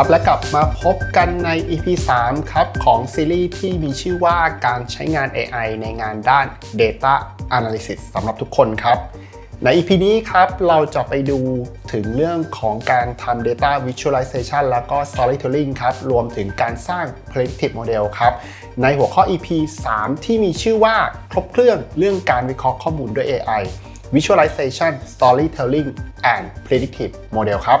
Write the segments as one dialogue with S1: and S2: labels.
S1: ครับและกลับมาพบกันใน EP 3 ครับ ของซีรีส์ที่มีชื่อว่าการใช้งาน AI ในงานด้าน Data Analysis สำหรับทุกคนครับ ใน EP นี้ครับเราจะไปดูถึงเรื่องของการทำ Data Visualization แล้วก็ Storytelling ครับ รวมถึงการสร้าง Predictive Model ครับ ในหัวข้อ EP 3 ที่มีชื่อว่าครบเครื่องเรื่องการวิเคราะห์ข้อมูลด้วย AI Visualization Storytelling and Predictive Model ครับ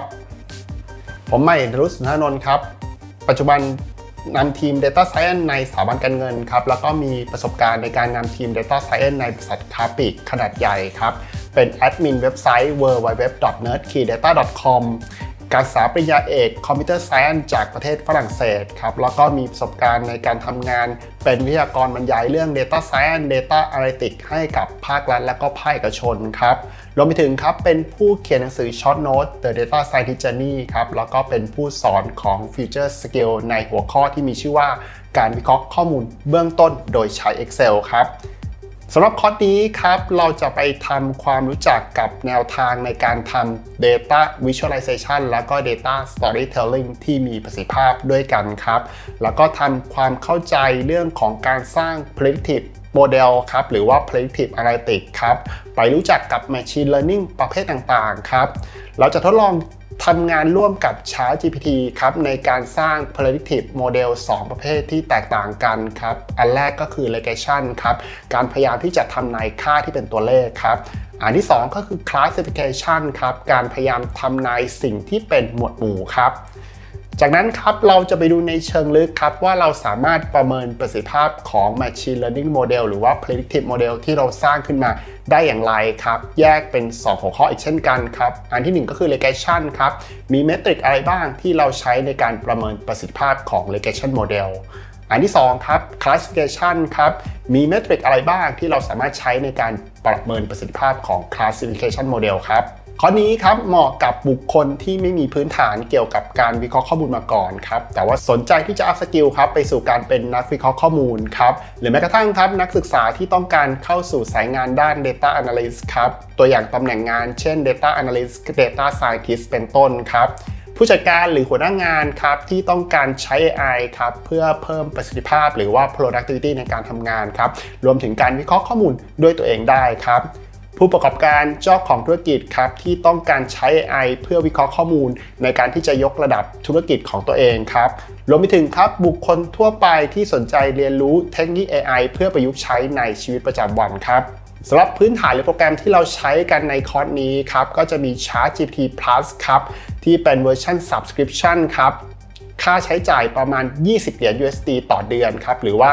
S1: ผมใหม่นรุษสุนทนนท์ครับ ปัจจุบันนำทีม Data Science ในสถาบันการเงินครับ แล้วก็มีประสบการณ์ในการนำทีม Data Science ในบริษัทคาปิกขนาดใหญ่ครับ เป็นแอดมินเว็บไซต์ www.nerdkeydata.com การศึกษาปริญญาเอก Computer Science จากประเทศฝรั่งเศสครับแล้วก็มีประสบการณ์ในการทำงาน เป็นวิทยากรบรรยายเรื่อง Data Science Data Analytics ให้กับภาครัฐและก็ภาคเอกชนครับรวมไปถึงครับเป็นผู้เขียนหนังสือ Short Note The Data Scientist Journey ครับแล้วก็เป็นผู้สอนของ Future Skill ในหัวข้อที่มีชื่อว่าการวิเคราะห์ข้อมูลเบื้องต้นโดยใช้ Excel ครับ สำหรับคอร์สนี้ครับเราจะไปทำความรู้จักกับแนวทางในการทำ Data Visualization แล้วก็ Data Storytelling ที่มีประสิทธิภาพด้วยกันครับ แล้วก็ทำความเข้าใจเรื่องของการสร้าง Predictive Model ครับ หรือว่า Predictive Analytics ครับ ไปรู้จักกับ Machine Learning ประเภทต่างๆ ครับ เราจะทดลอง ทำงานร่วมกับ ChatGPT ครับในการสร้าง predictive model 2 ประเภทที่แตกต่างกันครับ อันแรกก็คือ regression ครับ การพยายามที่จะทำนายค่าที่เป็นตัวเลขครับ อันที่ 2 ก็คือ classification ครับ การพยายามทำนายสิ่งที่เป็นหมวดหมู่ครับ จากนั้นครับเราจะไปดูในเชิงลึกครับ ว่าเราสามารถประเมินประสิทธิภาพของ Machine Learning Model หรือว่า Predictive Model ที่เราสร้างขึ้นมาได้อย่างไรครับ แยกเป็น 2 หัวข้ออีกเช่นกันครับ อันที่ 1 ก็คือ Regression ครับ มีเมตริกอะไรบ้างที่เราใช้ในการประเมินประสิทธิภาพของ Regression Model อันที่ 2 ครับ classification ครับ มีเมตริกอะไรบ้างที่เราสามารถใช้ในการประเมินประสิทธิภาพของ classification model ครับ ข้อนี้ครับเหมาะกับบุคคลที่ไม่มีพื้นฐานเกี่ยวกับการวิเคราะห์ข้อมูลมาก่อนครับแต่ว่าสนใจที่จะอัพสกิลครับไปสู่การเป็นนักวิเคราะห์ข้อมูลครับหรือแม้กระทั่งครับนักศึกษาที่ต้องการเข้าสู่สายงานด้าน Data Analyst ครับตัวอย่างตำแหน่งงานเช่น Data Analyst Data Scientist เป็นต้นครับผู้จัดการหรือหัวหน้างานครับที่ต้องการใช้ AI ครับเพื่อเพิ่มประสิทธิภาพหรือว่า productivity ในการทำงานครับรวมถึงการวิเคราะห์ข้อมูลด้วยตัวเองได้ครับ ผู้ประกอบการเจ้าของธุรกิจครับที่ต้องการใช้ AI เพื่อวิเคราะห์ข้อมูล ในการที่จะยกระดับธุรกิจของตัวเองครับรวมไปถึงครับบุคคลทั่วไปที่สนใจเรียนรู้เทคโนิค AI เพื่อประยุกต์ใช้ในชีวิตประจำวันครับสำหรับพื้นฐานหรือโปรแกรมที่เราใช้กันในคอร์สนี้ครับก็จะมี ChatGPT Plus ครับที่เป็นเวอร์ชัน Subscription ครับค่าใช้จ่ายประมาณ 20 เหรียญ USD ต่อเดือนครับหรือว่า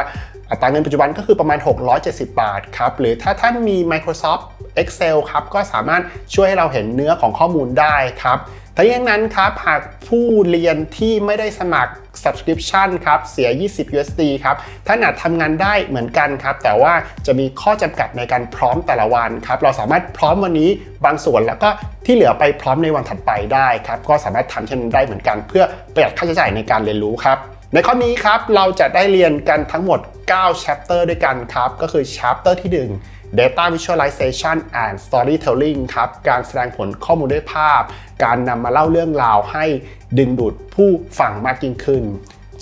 S1: อัตราเงินปัจจุบันก็คือประมาณ 670 บาทครับหรือถ้าท่านมี Microsoft Excel ครับก็สามารถช่วยให้เราเห็นเนื้อของข้อมูลได้ครับทั้งนี้นั้นครับหากผู้เรียนที่ไม่ได้สมัคร subscription ครับเสีย 20 USD ครับท่านอาจทำงานได้เหมือนกันครับ แต่ว่าจะมีข้อจำกัดในการพร้อมแต่ละวันครับ เราสามารถพร้อมวันนี้บางส่วนแล้วก็ที่เหลือไปพร้อมในวันถัดไปได้ครับ ก็สามารถทำเช่นนั้นได้เหมือนกัน เพื่อประหยัดค่าใช้จ่ายในการเรียนรู้ครับ ในข้อนี้ครับเราจะได้เรียนกันทั้งหมด 9 chapter ด้วยกันครับ ก็คือ chapter ที่ 1 Data Visualization and Storytelling ครับ การแสดงผลข้อมูลด้วยภาพ การนำมาเล่าเรื่องราวให้ดึงดูดผู้ฟังมากยิ่งขึ้น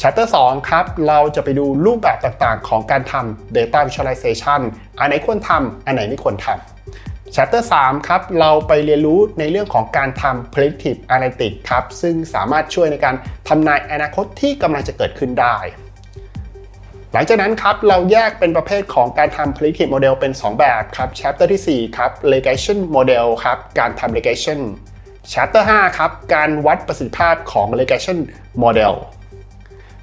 S1: Chapter 2 ครับ เราจะไปดูรูปแบบต่างๆ ของการทำ Data Visualization อันไหนควรทำอันไหนไม่ควรทำ Chapter 3 ครับ เราไปเรียนรู้ในเรื่องของการทำ predictive analytics ครับ ซึ่งสามารถช่วยในการทำนายอนาคตที่กำลังจะเกิดขึ้นได้ หลังจากนั้นครับ เราแยกเป็นประเภทของการทำ predictive model เป็น 2 แบบครับ Chapter ที่ 4 ครับ regression model ครับ การทำ regression Chapter 5 ครับ การวัดประสิทธิภาพของ regression model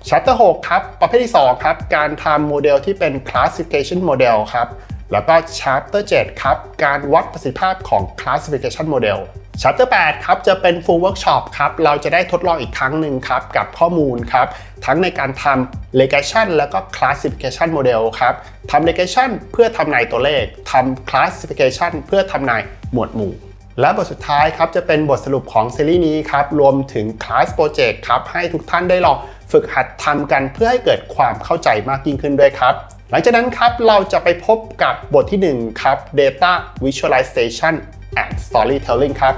S1: Chapter 6 ครับ ประเภทที่ 2 ครับ การทำโมเดลที่เป็น classification model ครับ แล้วก็ Chapter 7 ครับ การวัดประสิทธิภาพของ classification model Chapter 8 ครับ จะเป็น full workshop ครับ เราจะได้ทดลองอีกครั้งหนึ่งครับ กับข้อมูลครับ ทั้งในการทำ regression แล้วก็ classification model ครับทำ regression เพื่อทำนายตัวเลขทำ classification เพื่อทำนายหมวดหมู่และบทสุดท้ายครับจะเป็นบทสรุปของซีรีส์นี้ครับรวมถึง class project ครับให้ทุกท่านได้ลองฝึกหัดทำกันเพื่อให้เกิดความเข้าใจมากยิ่งขึ้นด้วยครับ หลังจากนั้นครับเราจะไปพบกับบทที่ 1 ครับ data visualization and storytelling ครับ